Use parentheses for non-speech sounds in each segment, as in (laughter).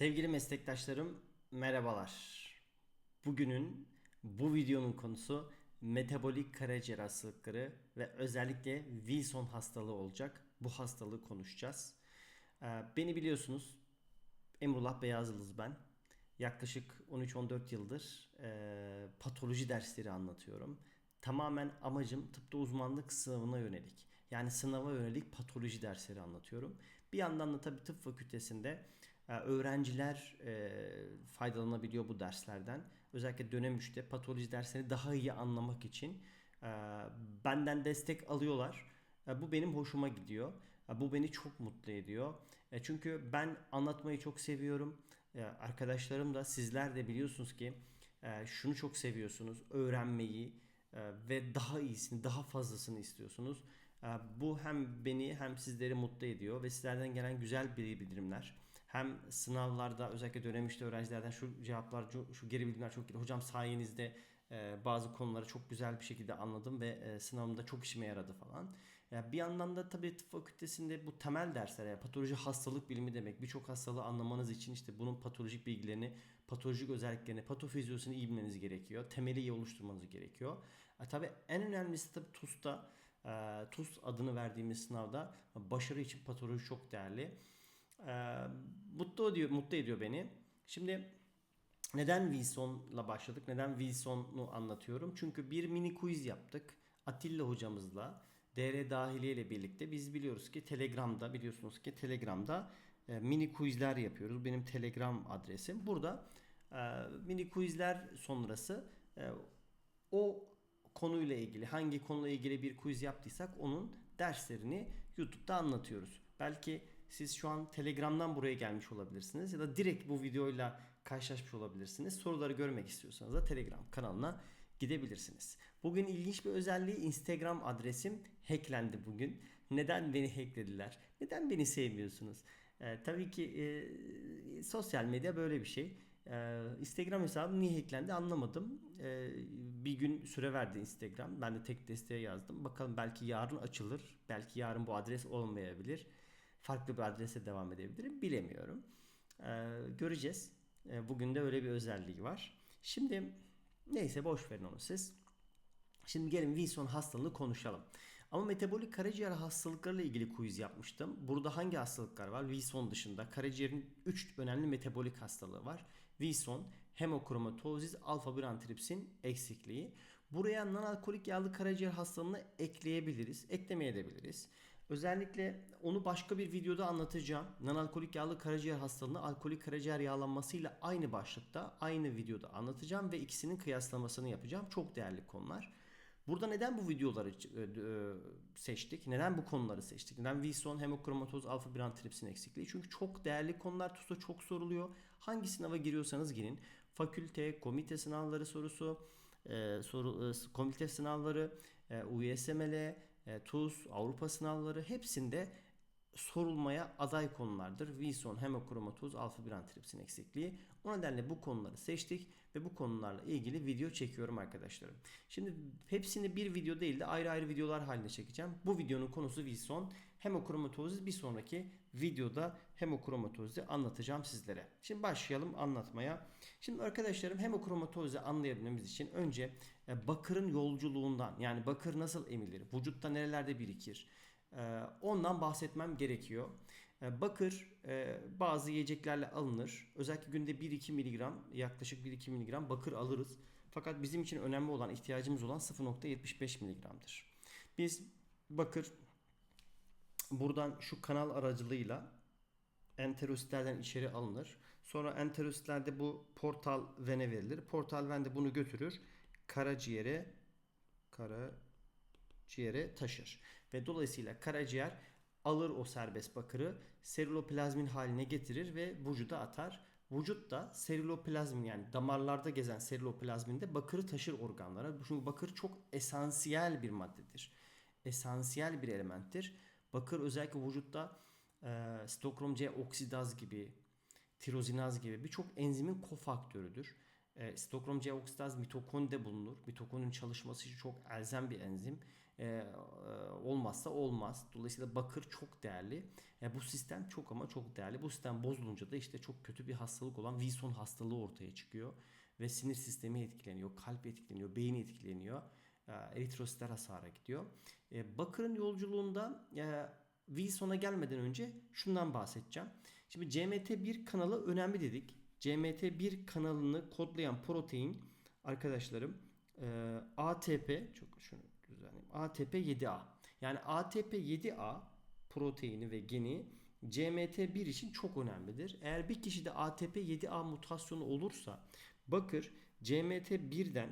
Sevgili meslektaşlarım merhabalar. Bugünün bu videonun konusu metabolik karaciğer hastalıkları ve özellikle Wilson hastalığı olacak. Bu hastalığı konuşacağız. Ee, Beni biliyorsunuz Emrullah Beyazıldız ben. Yaklaşık 13-14 yıldır e, patoloji dersleri anlatıyorum. Tamamen amacım tıpta uzmanlık sınavına yönelik. Yani sınava yönelik patoloji dersleri anlatıyorum. Bir yandan da tabii tıp fakültesinde öğrenciler e, faydalanabiliyor bu derslerden. Özellikle dönem 3'te patoloji derslerini daha iyi anlamak için e, benden destek alıyorlar. E, Bu benim hoşuma gidiyor. E, Bu beni çok mutlu ediyor. E, Çünkü ben anlatmayı çok seviyorum. E, Arkadaşlarım da sizler de biliyorsunuz ki e, şunu çok seviyorsunuz. Öğrenmeyi e, ve daha iyisini, daha fazlasını istiyorsunuz. E, Bu hem beni hem sizleri mutlu ediyor ve sizlerden gelen güzel bildirimler. Hem sınavlarda özellikle dönem işte öğrencilerden şu cevaplar, şu- geri bildirimler çok geliyor. Hocam sayenizde e, bazı konuları çok güzel bir şekilde anladım ve e, sınavımda çok işime yaradı falan. Ya bir yandan da tabii tıp fakültesinde bu temel dersler yani patoloji hastalık bilimi demek. Birçok hastalığı anlamanız için işte bunun patolojik bilgilerini, patolojik özelliklerini, patofizyosunu iyi bilmeniz gerekiyor. Temeli iyi oluşturmanız gerekiyor. E, tabii en önemlisi tabii TUS'ta e, TUS adını verdiğimiz sınavda başarı için patoloji çok değerli. Mutlu ediyor, mutlu ediyor beni. Şimdi neden Wilson'la başladık? Neden Wilson'u anlatıyorum? Çünkü bir mini quiz yaptık. Atilla hocamızla, DR Dahiliye ile birlikte biz biliyoruz ki Telegram'da biliyorsunuz ki Telegram'da e, mini quizler yapıyoruz. Benim Telegram adresim. Burada e, mini quizler sonrası e, o konuyla ilgili hangi konuyla ilgili bir quiz yaptıysak onun derslerini YouTube'da anlatıyoruz. Belki siz şu an Telegram'dan buraya gelmiş olabilirsiniz ya da direkt bu videoyla karşılaşmış olabilirsiniz. Soruları görmek istiyorsanız da Telegram kanalına gidebilirsiniz. Bugün ilginç bir özelliği Instagram adresim hacklendi bugün. Neden beni hacklediler? Neden beni sevmiyorsunuz? Ee, tabii ki e, sosyal medya böyle bir şey. Ee, Instagram hesabım niye hacklendi anlamadım. Ee, bir gün süre verdi Instagram. Ben de tek desteğe yazdım. Bakalım belki yarın açılır. Belki yarın bu adres olmayabilir. Farklı bir adrese devam edebilirim. Bilemiyorum. Ee, göreceğiz. Ee, bugün de öyle bir özelliği var. Şimdi neyse boş verin onu siz. Şimdi gelin Wilson hastalığını konuşalım. Ama metabolik karaciğer hastalıklarıyla ilgili quiz yapmıştım. Burada hangi hastalıklar var? Wilson dışında karaciğerin 3 önemli metabolik hastalığı var. Wilson, hemokromatozis, alfa 1 antripsin eksikliği. Buraya non-alkolik yağlı karaciğer hastalığını ekleyebiliriz, eklemeyebiliriz. Özellikle onu başka bir videoda anlatacağım. Non-alkolik yağlı karaciğer hastalığını alkolik karaciğer yağlanmasıyla aynı başlıkta, aynı videoda anlatacağım ve ikisinin kıyaslamasını yapacağım. Çok değerli konular. Burada neden bu videoları e, e, seçtik? Neden bu konuları seçtik? Neden Wilson, hemokromatoz, alfa 1 antripsin eksikliği? Çünkü çok değerli konular TUS'ta çok soruluyor. Hangi sınava giriyorsanız girin. Fakülte, komite sınavları sorusu, e, soru, komite sınavları, USML, e, TUS, Avrupa sınavları hepsinde sorulmaya aday konulardır. Wilson, hemokromatоз, alfa 1 antripsin eksikliği. O nedenle bu konuları seçtik ve bu konularla ilgili video çekiyorum arkadaşlarım. Şimdi hepsini bir video değil de ayrı ayrı videolar haline çekeceğim. Bu videonun konusu Wilson, hemokromatozis. Bir sonraki videoda hemokromatozisi anlatacağım sizlere. Şimdi başlayalım anlatmaya. Şimdi arkadaşlarım hemokromatozisi anlayabilmemiz için önce e, bakırın yolculuğundan yani bakır nasıl emilir, vücutta nerelerde birikir, ee, Ondan bahsetmem gerekiyor. Ee, Bakır e, bazı yiyeceklerle alınır. Özellikle günde 1-2 miligram yaklaşık 1-2 miligram bakır alırız. Fakat bizim için önemli olan ihtiyacımız olan 0.75 miligramdır. Biz bakır buradan şu kanal aracılığıyla enterositlerden içeri alınır. Sonra enterositlerde bu portal vene verilir. Portal ven de bunu götürür. Karaciğere kara ciğere taşır. Ve dolayısıyla karaciğer alır o serbest bakırı seriloplazmin haline getirir ve vücuda atar. Vücut da seriloplazmin yani damarlarda gezen seriloplazminde bakırı taşır organlara. Çünkü bakır çok esansiyel bir maddedir. Esansiyel bir elementtir. Bakır özellikle vücutta e, stokrom C oksidaz gibi, tirozinaz gibi birçok enzimin kofaktörüdür. E, stokrom C oksidaz mitokondride bulunur. Mitokondrinin çalışması için çok elzem bir enzim. E, e, olmazsa olmaz. Dolayısıyla bakır çok değerli. E, bu sistem çok ama çok değerli. Bu sistem bozulunca da işte çok kötü bir hastalık olan Wilson hastalığı ortaya çıkıyor. Ve sinir sistemi etkileniyor, kalp etkileniyor, beyin etkileniyor. E, eritrositler hasara gidiyor. E, bakırın yolculuğunda e, Wilson'a gelmeden önce şundan bahsedeceğim. Şimdi CMT1 kanalı önemli dedik. CMT1 kanalını kodlayan protein arkadaşlarım e, ATP çok şunu düzenleyeyim. ATP7A. Yani ATP7A proteini ve geni CMT1 için çok önemlidir. Eğer bir kişide ATP7A mutasyonu olursa bakır CMT1'den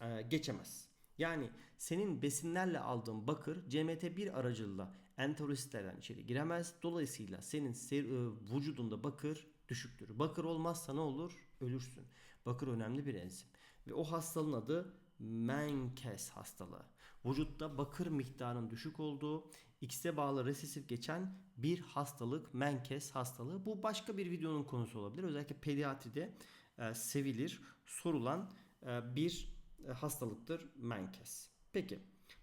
e, geçemez. Yani senin besinlerle aldığın bakır CMT1 aracılığıyla enterositlerden içeri giremez. Dolayısıyla senin ser- e, vücudunda bakır düşüktür. Bakır olmazsa ne olur? Ölürsün. Bakır önemli bir enzim. Ve o hastalığın adı Menkes hastalığı. Vücutta bakır miktarının düşük olduğu, X'e bağlı resesif geçen bir hastalık Menkes hastalığı. Bu başka bir videonun konusu olabilir. Özellikle pediatride e, sevilir, sorulan e, bir e, hastalıktır Menkes. Peki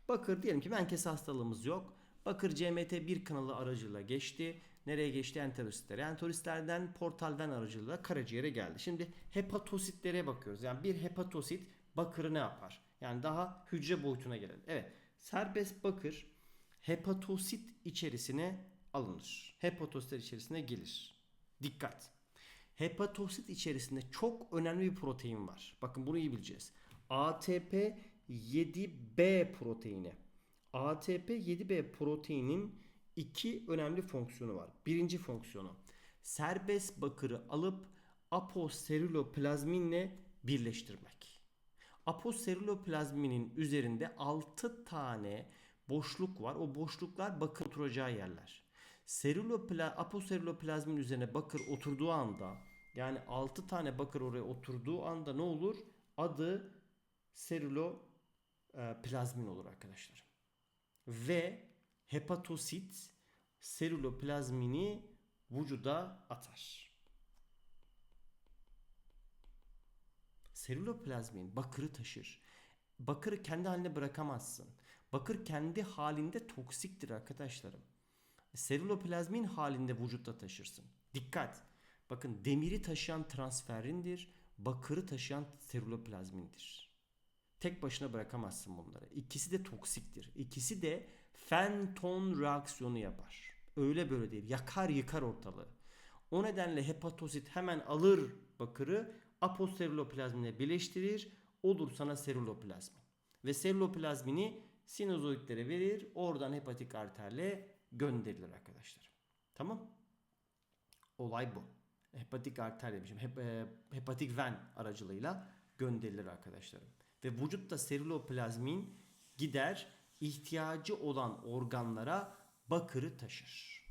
bakır diyelim ki Menkes hastalığımız yok. Bakır CMT1 kanalı aracılığıyla geçti. Nereye geçti? Enterositlere. Enterositlerden portal ven aracılığıyla karaciğere geldi. Şimdi hepatositlere bakıyoruz. Yani bir hepatosit bakırı ne yapar? Yani daha hücre boyutuna gelelim. Evet. Serbest bakır hepatosit içerisine alınır. Hepatositler içerisine gelir. Dikkat. Hepatosit içerisinde çok önemli bir protein var. Bakın bunu iyi bileceğiz. ATP 7B proteini. ATP 7B proteinin iki önemli fonksiyonu var. Birinci fonksiyonu serbest bakırı alıp aposerüloplazminle birleştirmek. Aposerüloplazminin üzerinde 6 tane boşluk var. O boşluklar bakır oturacağı yerler. Serülopla, aposerüloplazmin üzerine bakır oturduğu anda yani 6 tane bakır oraya oturduğu anda ne olur? Adı serüloplazmin olur arkadaşlar. Ve hepatosit serüloplazmini vücuda atar. Serüloplazmin bakırı taşır. Bakırı kendi haline bırakamazsın. Bakır kendi halinde toksiktir arkadaşlarım. Serüloplazmin halinde vücutta taşırsın. Dikkat. Bakın demiri taşıyan transferindir. Bakırı taşıyan serüloplazmindir. Tek başına bırakamazsın bunları. İkisi de toksiktir. İkisi de Fenton reaksiyonu yapar. Öyle böyle değil. Yakar yıkar ortalığı. O nedenle hepatosit hemen alır bakırı aposerüloplazmine birleştirir. Olur sana serüloplazmin. Ve serüloplazmini sinusoidlere verir. Oradan hepatik arterle gönderilir arkadaşlar. Tamam? Olay bu. Hepatik arter demişim. Hep, e, hepatik ven aracılığıyla gönderilir arkadaşlarım. Ve vücutta serüloplazmin gider ihtiyacı olan organlara bakırı taşır.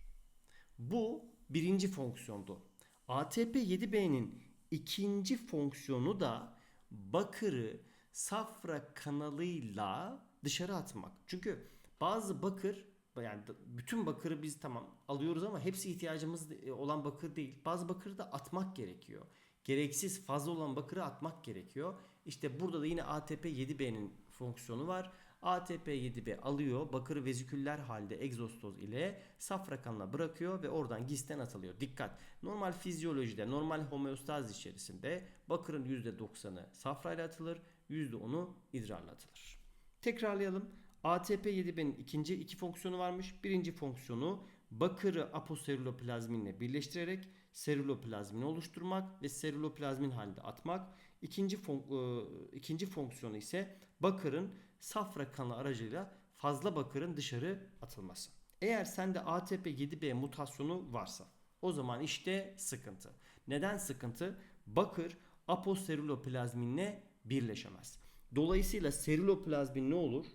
Bu birinci fonksiyondu. ATP7B'nin ikinci fonksiyonu da bakırı safra kanalıyla dışarı atmak. Çünkü bazı bakır yani bütün bakırı biz tamam alıyoruz ama hepsi ihtiyacımız olan bakır değil. Bazı bakırı da atmak gerekiyor. Gereksiz fazla olan bakırı atmak gerekiyor. İşte burada da yine ATP7B'nin fonksiyonu var. ATP7B alıyor bakır veziküller halde egzostoz ile safra kanına bırakıyor ve oradan gisten atılıyor. Dikkat! Normal fizyolojide, normal homeostaz içerisinde bakırın %90'ı safrayla atılır, %10'u idrarla atılır. Tekrarlayalım. ATP7B'nin ikinci iki fonksiyonu varmış. Birinci fonksiyonu bakırı aposerüloplazminle birleştirerek serüloplazmini oluşturmak ve serüloplazmin halinde atmak. İkinci, fon, e, ikinci fonksiyonu ise bakırın safra kanı aracıyla fazla bakırın dışarı atılması. Eğer sende ATP7B mutasyonu varsa o zaman işte sıkıntı. Neden sıkıntı? Bakır aposerüloplazminle birleşemez. Dolayısıyla serüloplazmin ne olur?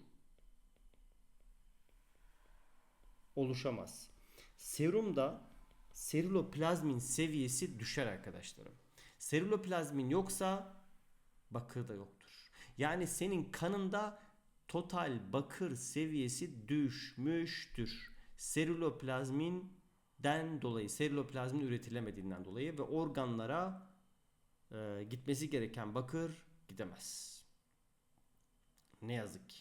Oluşamaz. Serumda serüloplazmin seviyesi düşer arkadaşlarım. Serüloplazmin yoksa bakır da yoktur. Yani senin kanında total bakır seviyesi düşmüştür. Serüloplazminden dolayı, serüloplazmin üretilemediğinden dolayı ve organlara e, gitmesi gereken bakır gidemez. Ne yazık ki.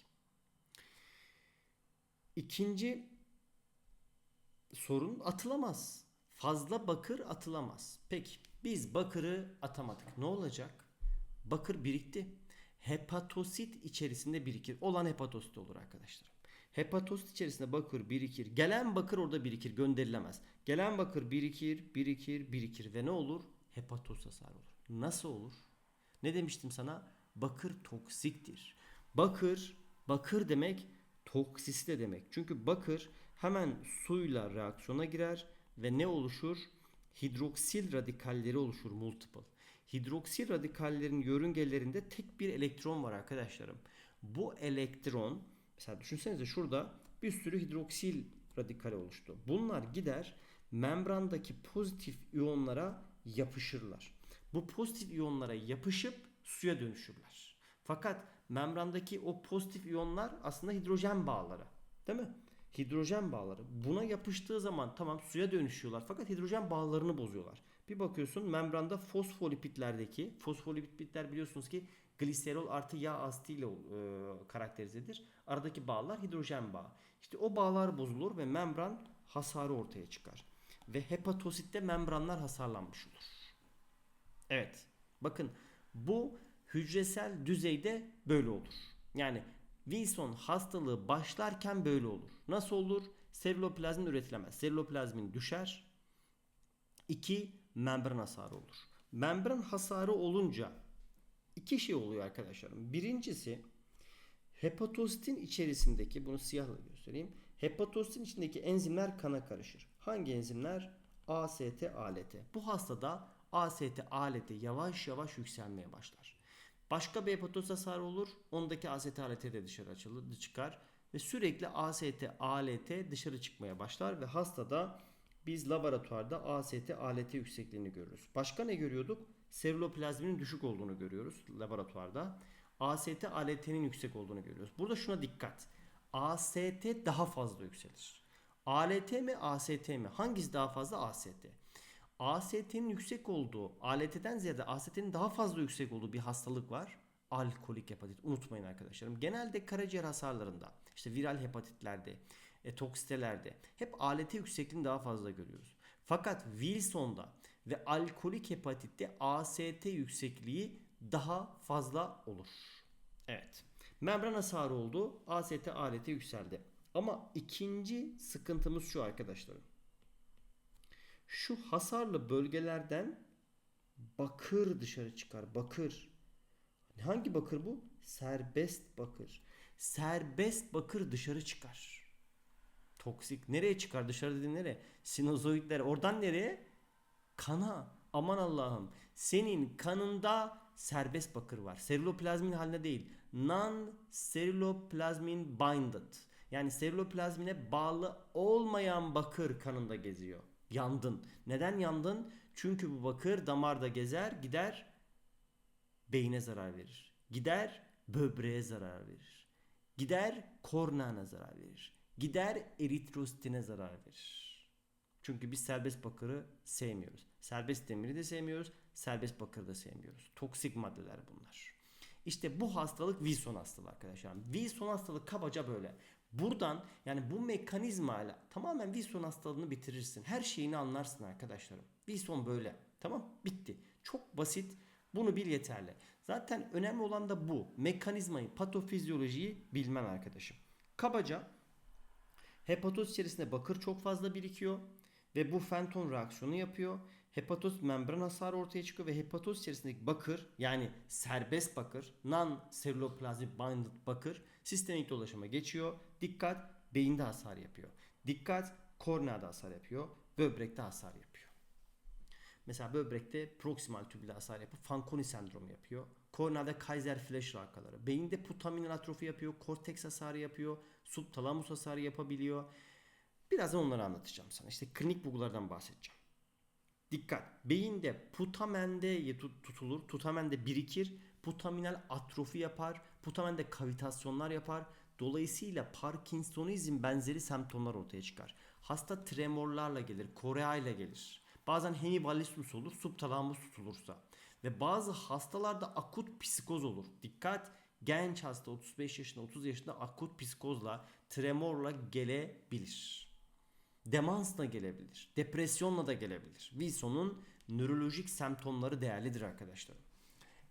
İkinci sorun atılamaz. Fazla bakır atılamaz. Peki biz bakırı atamadık. Ne olacak? Bakır birikti. Hepatosit içerisinde birikir. Olan hepatosit olur arkadaşlar. Hepatosit içerisinde bakır birikir. Gelen bakır orada birikir. Gönderilemez. Gelen bakır birikir, birikir, birikir. Ve ne olur? Hepatoz hasar olur. Nasıl olur? Ne demiştim sana? Bakır toksiktir. Bakır, bakır demek toksisi de demek. Çünkü bakır hemen suyla reaksiyona girer ve ne oluşur? Hidroksil radikalleri oluşur multiple. Hidroksil radikallerin yörüngelerinde tek bir elektron var arkadaşlarım. Bu elektron mesela düşünsenize şurada bir sürü hidroksil radikali oluştu. Bunlar gider membrandaki pozitif iyonlara yapışırlar. Bu pozitif iyonlara yapışıp suya dönüşürler. Fakat membrandaki o pozitif iyonlar aslında hidrojen bağları. Değil mi? Hidrojen bağları. Buna yapıştığı zaman tamam suya dönüşüyorlar fakat hidrojen bağlarını bozuyorlar. Bir bakıyorsun membranda fosfolipidlerdeki fosfolipidler biliyorsunuz ki gliserol artı yağ asitiyle e, karakterizedir. Aradaki bağlar hidrojen bağı. İşte o bağlar bozulur ve membran hasarı ortaya çıkar. Ve hepatositte membranlar hasarlanmış olur. Evet. Bakın bu hücresel düzeyde böyle olur. Yani Wilson hastalığı başlarken böyle olur. Nasıl olur? Seruloplazmin üretilemez. Seruloplazmin düşer. İki, membran hasarı olur. Membran hasarı olunca iki şey oluyor arkadaşlarım. Birincisi hepatositin içerisindeki bunu siyahla göstereyim. Hepatositin içindeki enzimler kana karışır. Hangi enzimler? AST, ALT. Bu hastada AST, ALT yavaş yavaş yükselmeye başlar. Başka bir hepatoz hasarı olur. Ondaki AST, ALT de dışarı açılır, çıkar. Ve sürekli AST, ALT dışarı çıkmaya başlar ve hastada biz laboratuvarda AST, ALT yüksekliğini görürüz. Başka ne görüyorduk? Seruloplazminin düşük olduğunu görüyoruz laboratuvarda. AST, ALT'nin yüksek olduğunu görüyoruz. Burada şuna dikkat. AST daha fazla yükselir. ALT mi, AST mi? Hangisi daha fazla? AST. AST'nin yüksek olduğu, ALT'den ziyade AST'nin daha fazla yüksek olduğu bir hastalık var. Alkolik hepatit. Unutmayın arkadaşlarım. Genelde karaciğer hasarlarında, işte viral hepatitlerde, e, toksitelerde hep ALT yüksekliğini daha fazla görüyoruz. Fakat Wilson'da ve alkolik hepatitte AST yüksekliği daha fazla olur. Evet. Membran hasarı oldu. AST, ALT yükseldi. Ama ikinci sıkıntımız şu arkadaşlarım. Şu hasarlı bölgelerden bakır dışarı çıkar. Bakır. Hangi bakır bu? Serbest bakır. Serbest bakır dışarı çıkar. Toksik. Nereye çıkar? Dışarı dediğin nereye? Sinozoidler. Oradan nereye? Kana. Aman Allah'ım. Senin kanında serbest bakır var. Seruloplazmin halinde değil. Non seruloplazmin binded. Yani seruloplazmine bağlı olmayan bakır kanında geziyor. Yandın. Neden yandın? Çünkü bu bakır damarda gezer, gider beyine zarar verir. Gider böbreğe zarar verir. Gider korneana zarar verir. Gider eritrositine zarar verir. Çünkü biz serbest bakırı sevmiyoruz. Serbest demiri de sevmiyoruz. Serbest bakırı da sevmiyoruz. Toksik maddeler bunlar. İşte bu hastalık Wilson hastalığı arkadaşlar. Wilson hastalığı kabaca böyle. Buradan yani bu mekanizmayla tamamen Wilson hastalığını bitirirsin. Her şeyini anlarsın arkadaşlarım. Wilson böyle. Tamam bitti. Çok basit. Bunu bil yeterli. Zaten önemli olan da bu. Mekanizmayı, patofizyolojiyi bilmen arkadaşım. Kabaca hepatoz içerisinde bakır çok fazla birikiyor ve bu Fenton reaksiyonu yapıyor. Hepatoz membran hasarı ortaya çıkıyor ve hepatoz içerisindeki bakır yani serbest bakır, non seruloplasmic binded bakır sistemik dolaşıma geçiyor. Dikkat beyinde hasar yapıyor. Dikkat korneada hasar yapıyor. Böbrekte hasar yapıyor. Mesela böbrekte proksimal tübüle hasar yapıp Fanconi sendromu yapıyor. Korneada Kaiser-Fleischer arkaları. Beyinde putaminal atrofi yapıyor. Korteks hasarı yapıyor. Subtalamus hasarı yapabiliyor. Birazdan onları anlatacağım sana. İşte klinik bulgulardan bahsedeceğim. Dikkat. Beyinde putamende tutulur. Putamende birikir. Putaminal atrofi yapar. Putamende kavitasyonlar yapar. Dolayısıyla Parkinsonizm benzeri semptomlar ortaya çıkar. Hasta tremorlarla gelir, korea ile gelir. Bazen hemivallismus olur, subtalamus tutulursa. Ve bazı hastalarda akut psikoz olur. Dikkat! Genç hasta 35 yaşında 30 yaşında akut psikozla, tremorla gelebilir. Demansla gelebilir. Depresyonla da gelebilir. Wilson'un nörolojik semptomları değerlidir arkadaşlar.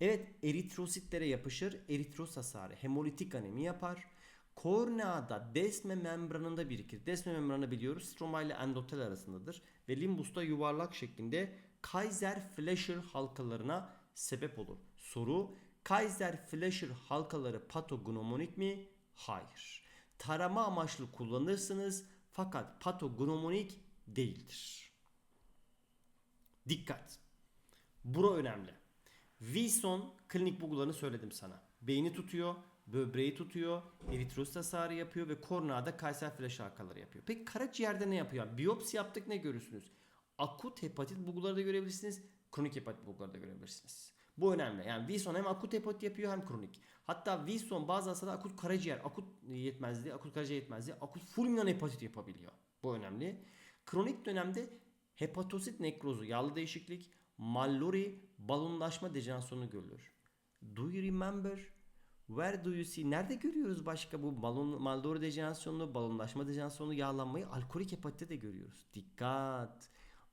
Evet eritrositlere yapışır. Eritros hasarı hemolitik anemi yapar. Korneada desme membranında birikir. Desme membranı biliyoruz stroma ile endotel arasındadır. Ve limbusta yuvarlak şeklinde Kaiser-Fleischer halkalarına sebep olur. Soru Kaiser-Fleischer halkaları patognomonik mi? Hayır. Tarama amaçlı kullanırsınız fakat patognomonik değildir. Dikkat. Bura önemli. Wilson klinik bulgularını söyledim sana. Beyni tutuyor, böbreği tutuyor, eritrosit hasarı yapıyor ve korneada Kaiser flash halkaları yapıyor. Peki karaciğerde ne yapıyor? Biyopsi yaptık ne görürsünüz? Akut hepatit bulguları da görebilirsiniz, kronik hepatit bulguları da görebilirsiniz. Bu önemli. Yani Wilson hem akut hepatit yapıyor hem kronik. Hatta Wilson bazı hastada akut karaciğer, akut yetmezliği, akut karaciğer yetmezliği, akut fulminant hepatit yapabiliyor. Bu önemli. Kronik dönemde hepatosit nekrozu, yağlı değişiklik, Mallory balonlaşma dejenerasyonu görülür. Do you remember? Where do you see? Nerede görüyoruz başka bu balon, Mallory dejenerasyonunu, balonlaşma dejenerasyonunu, yağlanmayı? Alkolik hepatite de görüyoruz. Dikkat!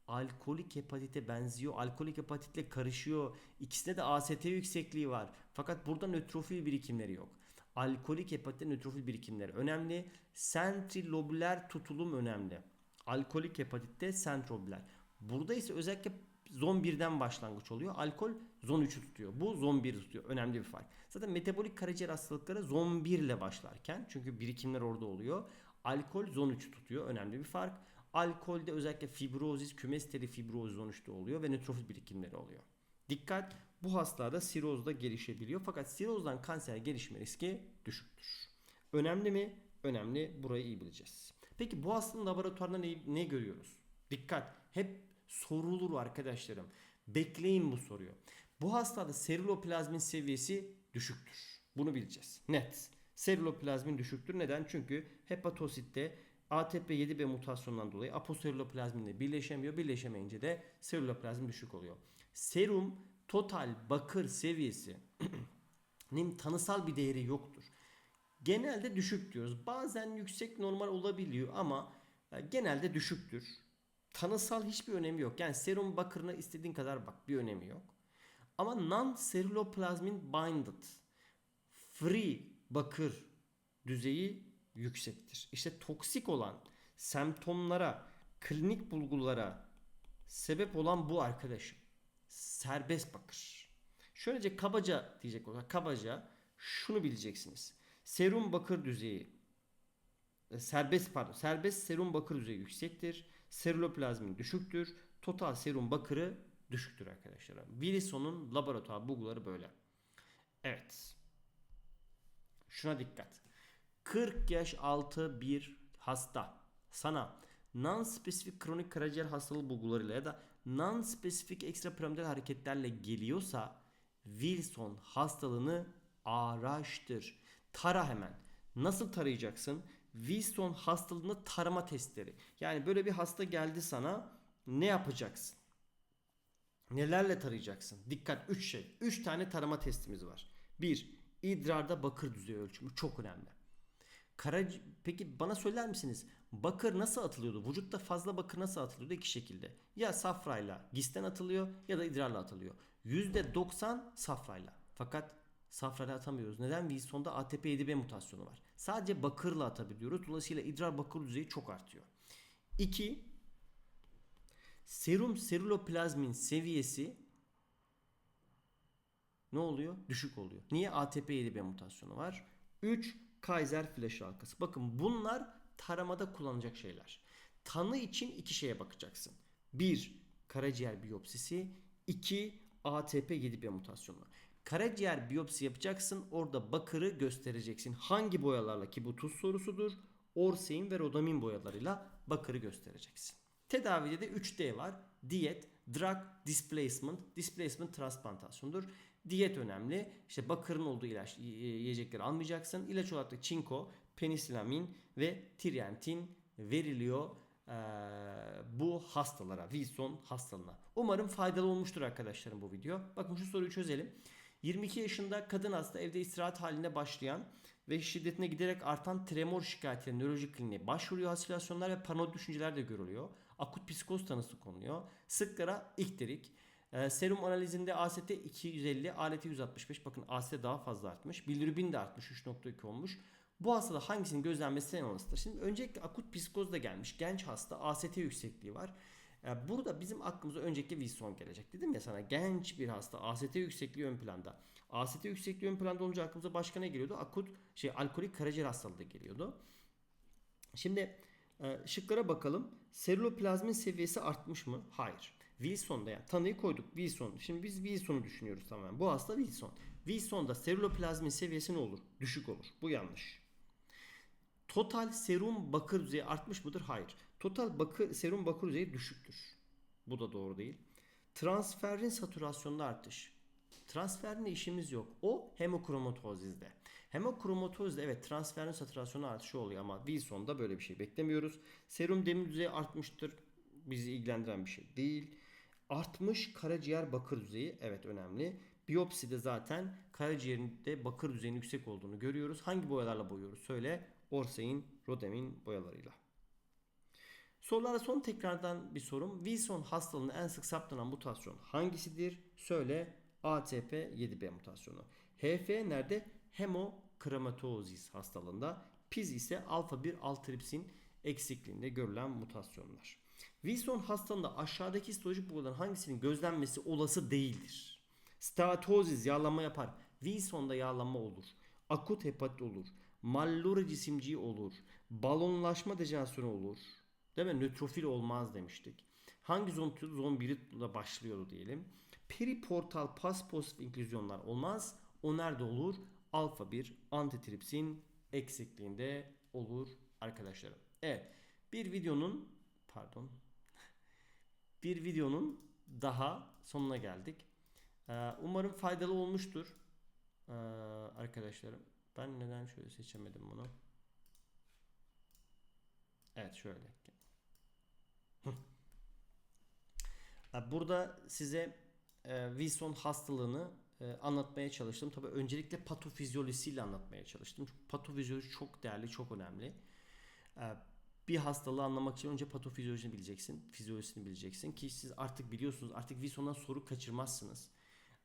Alkolik hepatite benziyor. Alkolik hepatitle karışıyor. İkisinde de AST yüksekliği var. Fakat burada nötrofil birikimleri yok. Alkolik hepatitte nötrofil birikimleri önemli. Sentrilobüler tutulum önemli. Alkolik hepatitte sentrobüler. Burada ise özellikle zon 1'den başlangıç oluyor. Alkol zon 3'ü tutuyor. Bu zon 1 tutuyor. Önemli bir fark. Zaten metabolik karaciğer hastalıkları zon 1 ile başlarken çünkü birikimler orada oluyor. Alkol zon 3'ü tutuyor. Önemli bir fark. Alkolde özellikle fibrozis, kümes teli fibroz 3'te oluyor ve nötrofil birikimleri oluyor. Dikkat bu hastalarda sirozda gelişebiliyor. Fakat sirozdan kanser gelişme riski düşüktür. Önemli mi? Önemli. Burayı iyi bileceğiz. Peki bu hastanın laboratuvarında ne, ne görüyoruz? Dikkat. Hep sorulur arkadaşlarım. Bekleyin bu soruyu. Bu hastada seriloplazmin seviyesi düşüktür. Bunu bileceğiz. Net. Seriloplazmin düşüktür. Neden? Çünkü hepatositte ATP7B mutasyonundan dolayı aposeriloplazminle birleşemiyor. Birleşemeyince de seriloplazmin düşük oluyor. Serum total bakır seviyesinin (clears throat) tanısal bir değeri yoktur. Genelde düşük diyoruz. Bazen yüksek normal olabiliyor ama e, genelde düşüktür. Tanısal hiçbir önemi yok. Yani serum bakırına istediğin kadar bak bir önemi yok. Ama non-ceruloplasmin binded free bakır düzeyi yüksektir. İşte toksik olan semptomlara, klinik bulgulara sebep olan bu arkadaşım. Serbest bakır. Şöylece kabaca diyecek olsak kabaca şunu bileceksiniz. Serum bakır düzeyi e, serbest pardon serbest serum bakır düzeyi yüksektir. Seruloplazmin düşüktür. Total serum bakırı düşüktür arkadaşlar. Wilson'un laboratuvar bulguları böyle. Evet. Şuna dikkat. 40 yaş altı bir hasta sana non-spesifik kronik karaciğer hastalığı bulgularıyla ya da non-spesifik ekstrapiramidal hareketlerle geliyorsa Wilson hastalığını araştır. Tara hemen. Nasıl tarayacaksın? Wilson hastalığında tarama testleri. Yani böyle bir hasta geldi sana ne yapacaksın? Nelerle tarayacaksın? Dikkat 3 şey. 3 tane tarama testimiz var. 1. İdrarda bakır düzeyi ölçümü çok önemli. Karaci Peki bana söyler misiniz? Bakır nasıl atılıyordu? Vücutta fazla bakır nasıl atılıyordu? İki şekilde. Ya safrayla gisten atılıyor ya da idrarla atılıyor. %90 safrayla. Fakat safrayla atamıyoruz. Neden? Wilson'da ATP7B mutasyonu var. Sadece bakırla atabiliyoruz. Dolayısıyla idrar bakır düzeyi çok artıyor. 2. Serum seruloplazmin seviyesi ne oluyor? Düşük oluyor. Niye? ATP7B mutasyonu var. 3. Kaiser flash halkası. Bakın bunlar taramada kullanacak şeyler. Tanı için iki şeye bakacaksın. 1. Karaciğer biyopsisi. 2. ATP7B mutasyonu. Karaciğer biyopsi yapacaksın. Orada bakırı göstereceksin. Hangi boyalarla ki bu tuz sorusudur. Orsein ve rodamin boyalarıyla bakırı göstereceksin. Tedavide de 3D var. Diyet, drug displacement, displacement transplantasyondur. Diyet önemli. İşte bakırın olduğu ilaç yiyecekleri almayacaksın. İlaç olarak da çinko, penisilamin ve trientin veriliyor ee, bu hastalara, Wilson hastalığına. Umarım faydalı olmuştur arkadaşlarım bu video. Bakın şu soruyu çözelim. 22 yaşında kadın hasta evde istirahat halinde başlayan ve şiddetine giderek artan tremor şikayetleri nörolojik kliniğe başvuruyor. Halüsinasyonlar ve paranoid düşünceler de görülüyor. Akut psikoz tanısı konuluyor. Sıklara ikterik. Ee, serum analizinde AST 250, ALT 165. Bakın AST daha fazla artmış. Bilirubin de artmış 3.2 olmuş. Bu hastada hangisinin gözlenmesi en olasıdır? Şimdi öncelikle akut psikoz da gelmiş. Genç hasta AST yüksekliği var. Ee, Burada bizim aklımıza öncelikle Wilson gelecek. Dedim ya sana genç bir hasta AST yüksekliği ön planda. AST yüksekliği ön planda olunca aklımıza başka ne geliyordu? Akut şey alkolik karaciğer hastalığı geliyordu. Şimdi e, şıklara bakalım. Seruloplazmin seviyesi artmış mı? Hayır. Wilson'da yani tanıyı koyduk Wilson. Şimdi biz Wilson'u düşünüyoruz tamamen. Bu hasta Wilson. Wilson'da seruloplazmin seviyesi ne olur? Düşük olur. Bu yanlış. Total serum bakır düzeyi artmış mıdır? Hayır. Total bakır, serum bakır düzeyi düşüktür. Bu da doğru değil. Transferin satürasyonda artış. Transferin işimiz yok. O hemokromatozizde. Hemokromatozide evet transferin satürasyonu artışı oluyor ama Wilson'da böyle bir şey beklemiyoruz. Serum demir düzeyi artmıştır. Bizi ilgilendiren bir şey değil. Artmış karaciğer bakır düzeyi evet önemli. Biyopside zaten karaciğerinde bakır düzeyinin yüksek olduğunu görüyoruz. Hangi boyalarla boyuyoruz? Söyle. Orsein, Rodemin boyalarıyla. Sorulara son tekrardan bir sorum. Wilson hastalığının en sık saptanan mutasyon hangisidir? Söyle ATP7B mutasyonu. HF nerede? Hemokromatozis hastalığında. PIZ ise alfa 1 altripsin eksikliğinde görülen mutasyonlar. Wilson hastalığında aşağıdaki histolojik bulguların hangisinin gözlenmesi olası değildir? Steatozis yağlanma yapar. Wilson'da yağlanma olur. Akut hepatit olur. Mallora cisimciği olur. Balonlaşma dejenerasyonu olur. Değil mi? Nötrofil olmaz demiştik. Hangi zon tutuyordu? Zon 1 ile başlıyordu diyelim. Periportal pas pozitif inklüzyonlar olmaz. O nerede olur? Alfa 1 antitripsin eksikliğinde olur arkadaşlarım. Evet. Bir videonun pardon bir videonun daha sonuna geldik. Ee, Umarım faydalı olmuştur ee, arkadaşlarım. Ben neden şöyle seçemedim bunu? Evet şöyle. Ee, Burada size e, Wilson hastalığını e, anlatmaya çalıştım. Tabii öncelikle patofizyolojisiyle anlatmaya çalıştım. Çünkü patofizyoloji çok değerli, çok önemli. Bir hastalığı anlamak için önce patofizyolojisini bileceksin, fizyolojisini bileceksin ki siz artık biliyorsunuz. Artık Wilson'dan soru kaçırmazsınız.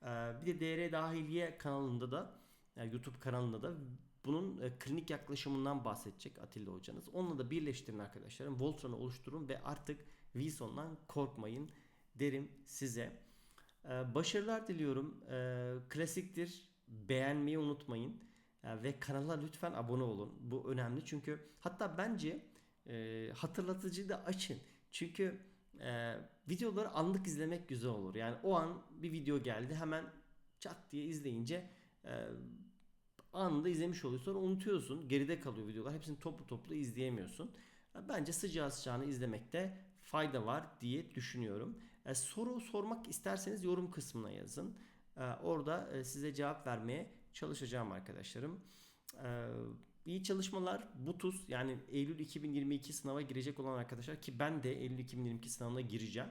Ee, bir de DR Dahiliye kanalında da yani YouTube kanalında da bunun e, klinik yaklaşımından bahsedecek Atilla hocanız. Onunla da birleştirin arkadaşlarım. Voltron'u oluşturun ve artık Wilson'dan korkmayın derim size. Ee, başarılar diliyorum. Ee, klasiktir. Beğenmeyi unutmayın. Ve kanala lütfen abone olun. Bu önemli çünkü hatta bence e, hatırlatıcıyı da açın. Çünkü e, videoları anlık izlemek güzel olur. Yani o an bir video geldi hemen çat diye izleyince e, anında izlemiş oluyorsun. Sonra unutuyorsun. Geride kalıyor videolar. Hepsini toplu toplu izleyemiyorsun. Bence sıcağı sıcağına izlemekte fayda var diye düşünüyorum. E, soru sormak isterseniz yorum kısmına yazın. E, orada e, size cevap vermeye çalışacağım arkadaşlarım. E, iyi çalışmalar. Bu tuz yani Eylül 2022 sınava girecek olan arkadaşlar ki ben de Eylül 2022 sınavına gireceğim.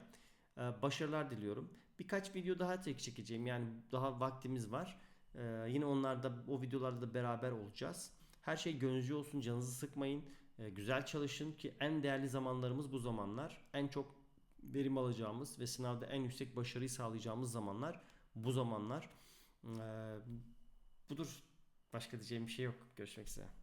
E, başarılar diliyorum. Birkaç video daha tek çekeceğim. Yani daha vaktimiz var. Ee, yine onlarda o videolarda da beraber olacağız. Her şey gönlünüzce olsun, canınızı sıkmayın. Ee, güzel çalışın ki en değerli zamanlarımız bu zamanlar. En çok verim alacağımız ve sınavda en yüksek başarıyı sağlayacağımız zamanlar bu zamanlar. Ee, budur. Başka diyeceğim bir şey yok. Görüşmek üzere.